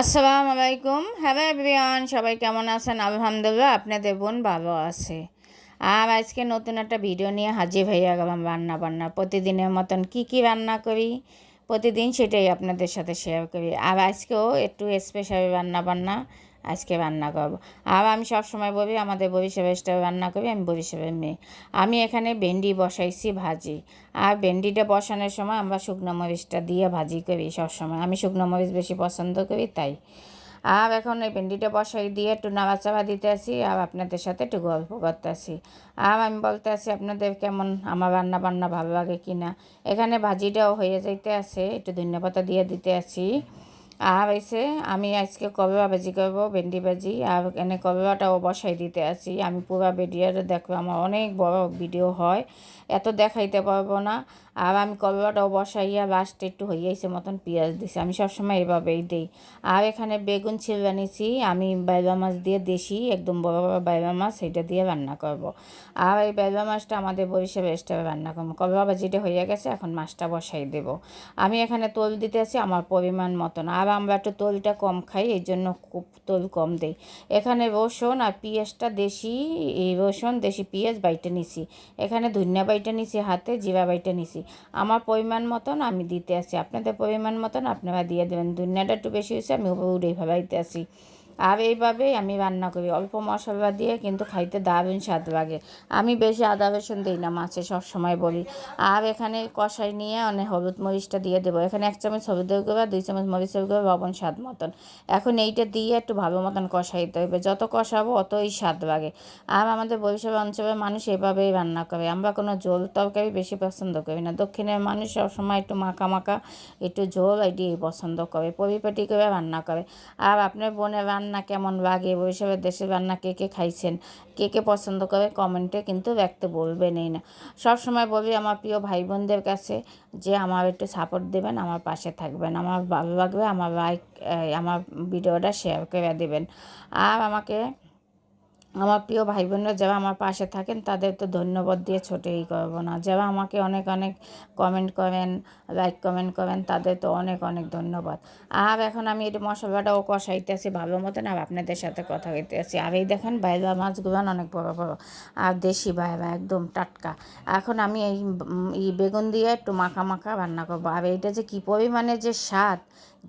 আসসালামু আলাইকুম। Hello everyone, সবাই কেমন আছেন? আলহামদুলিল্লাহ, আপনাদের বোন ভালো আছে। আর আজকে নতুন একটা ভিডিও নিয়ে হাজির হয়ে গেলাম রান্না বান্না প্রতিদিনের মতন কি কি রান্না করি? প্রতিদিন সেটাই আপনাদের সাথে শেয়ার করি। আর আজকেও একটু স্পেশাল রান্না বান্না আজকে রান্না করব। আর আমি সবসময় বলি, আমাদের বরিশালের স্টাইল রান্না করি আমি বরিশালের মেয়ে। আমি এখানে ভেন্ডি বসাইছি ভাজি। আর ভেন্ডিটা বসানোর সময় আমরা শুকনো মরিচটা দিয়ে ভাজি করি সবসময়। আমি শুকনো মরিচ বেশি পছন্দ করি, তাই। আর এখন এই ভেন্ডিটা বসাই দিয়ে একটু নাড়াচাড়া দিতে আসি আর আপনাদের সাথে একটু গল্প করতে আসি আর আমি বলতে আসি আপনাদের কেমন, আমার রান্না বান্না ভালো লাগে কি না এখানে ভাজিটাও হয়ে যাইতে আছে, একটু ধন্যপাতা দিয়ে দিতে আসি আর এসে আমি আজকে কবেবা ভাজি করব, ভেন্ডি ভাজি আর এখানে কবেবাটাও বসাই দিতে আছি আমি পুরো ভিডিওটা দেখো, আমার অনেক বড় ভিডিও হয়, এত দেখাইতে পারব না, আর আমি কবেবাটাও বসাইয়া লাস্টে একটু হইয়াছে মতন পেঁয়াজ দিছি, আমি সবসময় এভাবেই দিই আর এখানে বেগুন ছিলবা নিছি, আমি বাইবা মাছ দিয়ে দেশি, একদম বড় বড় বাইবা মাছ, সেটা দিয়ে রান্না করব। আর এই বাইবা মাছটা আমাদের বরিশালে স্টাইলে রান্না করব কবেবা ভাজিটা হয়ে গেছে, এখন মাছটা বসাই দেব আমি এখানে তোল দিতে আছি আমার পরিমাণ মতন, আর আমরা একটু তোলটা কম খাই এই জন্য খুব তোল কম দেই। এখানে রসুন আর পেঁয়াজটা দেশি রসুন দেশি পেঁয়াজ বাইটে নিছি। এখানে ধনিয়া বাইটে নিছি হাতে, জিরা বাইটে নিছি। আমার পরিমাণ মতন আমি দিতে আসি। আপনাদের পরিমাণ মতন আপনারা দিয়ে দেবেন। ধনিয়াটা একটু বেশি হয়েছে, আমি উপরে উড়ে ভাবাইতে আসি। আর এইভাবেই আমি রান্না করি। অল্প মশলা দিয়ে কিন্তু খাইতে দারুণ স্বাদ লাগে। আমি বেশি আদা রসুন দিই না মাছে, সবসময় বলি। আর এখানে কষাই নিয়ে অনেক হলুদ মরিচটা দিয়ে দেবো। এখানে এক চামচ হলুদের গুঁড়া, দুই চামচ মরিচের গুঁড়া, লবণ স্বাদ মতন। এখন এইটা দিয়ে একটু ভালো মতন কষাইতে হবে। যত কষাবো অতই স্বাদ লাগে। আর আমাদের বরিশাল অঞ্চলের মানুষ এভাবেই রান্না করে। আমরা কোনো ঝোল তরকারি বেশি পছন্দ করি না। দক্ষিণের মানুষ সবসময় একটু মাখা মাখা, একটু ঝোল এটি পছন্দ করে। পরিপাটি করে রান্না করে। আর আপনার বোনের রান্না রান্না কেমন লাগে বরিশালের দেশের রান্না কে কে খাইছেন, কে কে পছন্দ করে কমেন্টে কিন্তু ব্যক্ত বলবেনই না। সব সময় বলি আমার প্রিয় ভাই বোনদের কাছে যে আমার একটু সাপোর্ট দেবেন, আমার পাশে থাকবেন, আমার ভালো লাগবে, আমার লাইক আমার ভিডিওটা শেয়ার করে দেবেন। আর আমাকে আমার প্রিয় ভাই বোনরা যারা আমার পাশে থাকেন, তাদের তো ধন্যবাদ দিয়ে ছোটোই করব না। যারা আমাকে অনেক অনেক কমেন্ট করেন লাইক কমেন্ট করেন, তাদের তো অনেক অনেক ধন্যবাদ। আর এখন আমি এই মশলাটাও কষাইতে আছি ভালো মতন, আর আপনাদের সাথে কথা আছি আর এই দেখেন বাইরা মাছগুলো অনেক বড় বড়, আর দেশি বাইরা একদম টাটকা। এখন আমি এই বেগুন দিয়ে একটু মাখা মাখা রান্না করব। আর এইটা যে কী পরিমাণে যে স্বাদ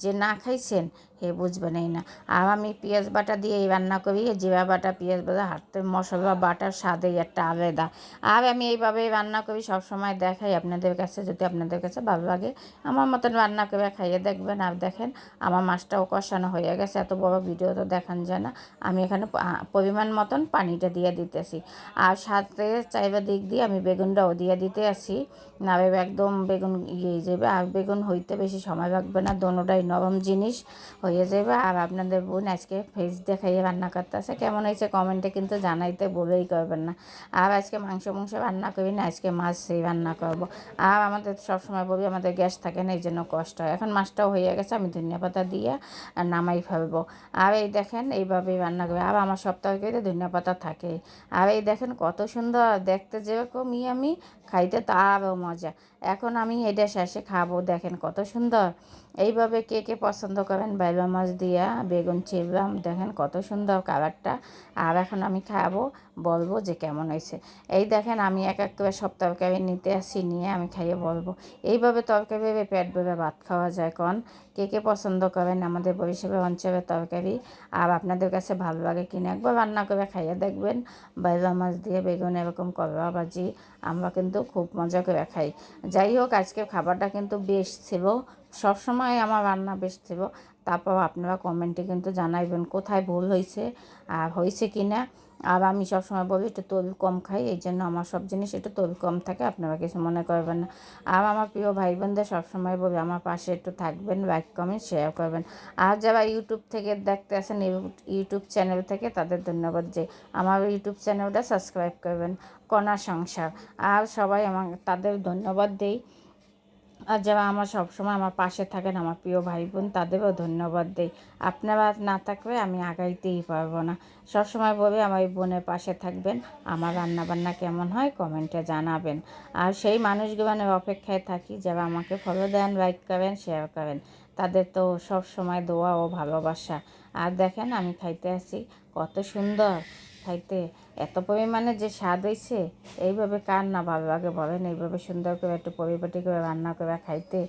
যে না খাইছেন, হে বুঝবেন এই না। আর আমি পেঁয়াজ বাটা দিয়ে রান্না করি জিরা বাটা, পেঁয়াজ বাটা, হাতে মশলা, বাটার স্বাদেই একটা আলাদা। আর আমি এইভাবেই রান্না করি, সবসময় দেখাই আপনাদের কাছে, যদি আপনাদের কাছে ভালো লাগে, আমার মতন রান্না করে খাইয়ে দেখবেন। আর দেখেন, আমার মাছটাও কষানো হয়ে গেছে, এত বড় ভিডিও তো দেখান যায় না। আমি এখানে পরিমাণ মতন পানিটা দিয়ে দিতেছি। আর সাথে চাইবা দিক দিয়ে আমি বেগুনটাও দিয়ে দিতে আসি না একদম বেগুন ইয়ে যাবে, আর বেগুন হইতে বেশি সময় লাগবে না, দোনোটাই নরম জিনিস হয়ে যাবে। আর আপনাদের বোন আজকে ফেস দেখাইয়ে রান্না করতেছে। কেমন হয়েছে কমেন্টে কিন্তু জানাইতে বলেই করবেন না। আর আজকে মাংস মাংস রান্না করি না, আজকে মাছ সেই রান্না করব। আর আমাদের সবসময় বলি, আমাদের গ্যাস থাকে না এই জন্য কষ্ট হয়। এখন মাছটাও হয়ে গেছে, আমি ধনিয়া পাতা দিয়ে নামাই ফেলব। আর এই দেখেন, এইভাবেই রান্না করি। আর আমার সপ্তাহে ধনিয়া পাতা থাকে। আর এই দেখেন, কত সুন্দর দেখতে যেরকমই আমি, খাইতে তো আরও মজা। এখন আমি এটা শেষে খাব, দেখেন কত সুন্দর। এইভাবে কে কে পছন্দ করেন? বাইবা মাছ দিয়া, বেগুন চিবলাম দেখেন কত সুন্দর কালারটা আর এখন আমি খাব, বলব যে কেমন হয়েছে। এই দেখেন আমি এক এক করে সব তরকারি নিতে আসি, নিয়ে আমি খাইয়ে বলব। এইভাবে তরকারি ভেবে পেট ভেবে ভাত খাওয়া যায় কন? কে কে পছন্দ করেন আমাদের বরিশালের অঞ্চলের তরকারি? আর আপনাদের কাছে ভালো লাগে কিনে? একবার রান্না করে খাইয়ে দেখবেন। বাইলা মাছ দিয়ে বেগুন এরকম করবা ভাজি, আমরা কিন্তু খুব মজা করে খাই। যাই হোক আজকে খাবারটা কিন্তু বেশ ছিল। সবসময় আমার রান্না বেশ ছিল। তারপর আপনারা কমেন্টে কিন্তু জানাইবেন কোথায় ভুল হয়েছে আর হয়েছে কি না আর আমি সবসময় বলি একটু তৈল কম খাই, এই জন্য আমার সব জিনিস একটু তৈল কম থাকে, আপনারা কিছু মনে করবেন না। আর আমার প্রিয় ভাই বোনদের সবসময় বলি, আমার পাশে একটু থাকবেন লাইক কমেন্ট শেয়ার করবেন। আর যারা ইউটিউব থেকে দেখতে আসেন ইউটিউব চ্যানেল থেকে, তাদের ধন্যবাদ যে আমার ইউটিউব চ্যানেলটা সাবস্ক্রাইব করবেন। কণা সংসার। আর সবাই আমার তাদের ধন্যবাদ দেই। আর যারা আমার সবসময় আমার পাশে থাকেন, আমার প্রিয় ভাই বোন তাদেরও ধন্যবাদ দিই। আপনারা না থাকবে আমি আগাইতেই পারব না। সবসময় বলবে আমার বোনের পাশে থাকবেন, আমার রান্নাবান্না কেমন হয় কমেন্টে জানাবেন। আর সেই মানুষগুলোনের অপেক্ষায় থাকি, যারা আমাকে ফলো দেন লাইক করেন শেয়ার করেন, তাদের তো সব সময় দোয়া ও ভালোবাসা। আর দেখেন, আমি খাইতে আসি, কত সুন্দর খাইতে। এত পরিমাণে যে স্বাদ হয়েছে এইভাবে কার না ভালো লাগে বলেন? এইভাবে সুন্দর করে একটু পরিপাটি করে রান্না করে খাইতে।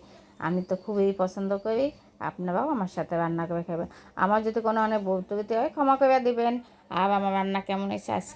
আমি তো খুবই পছন্দ করি। আপনারাও আমার সাথে রান্না করে খাবেন আমার যদি কোনো অনেক বৌদ্ধ হয় ক্ষমা করে দিবেন। আর আমার রান্না কেমন হয়েছে আজকে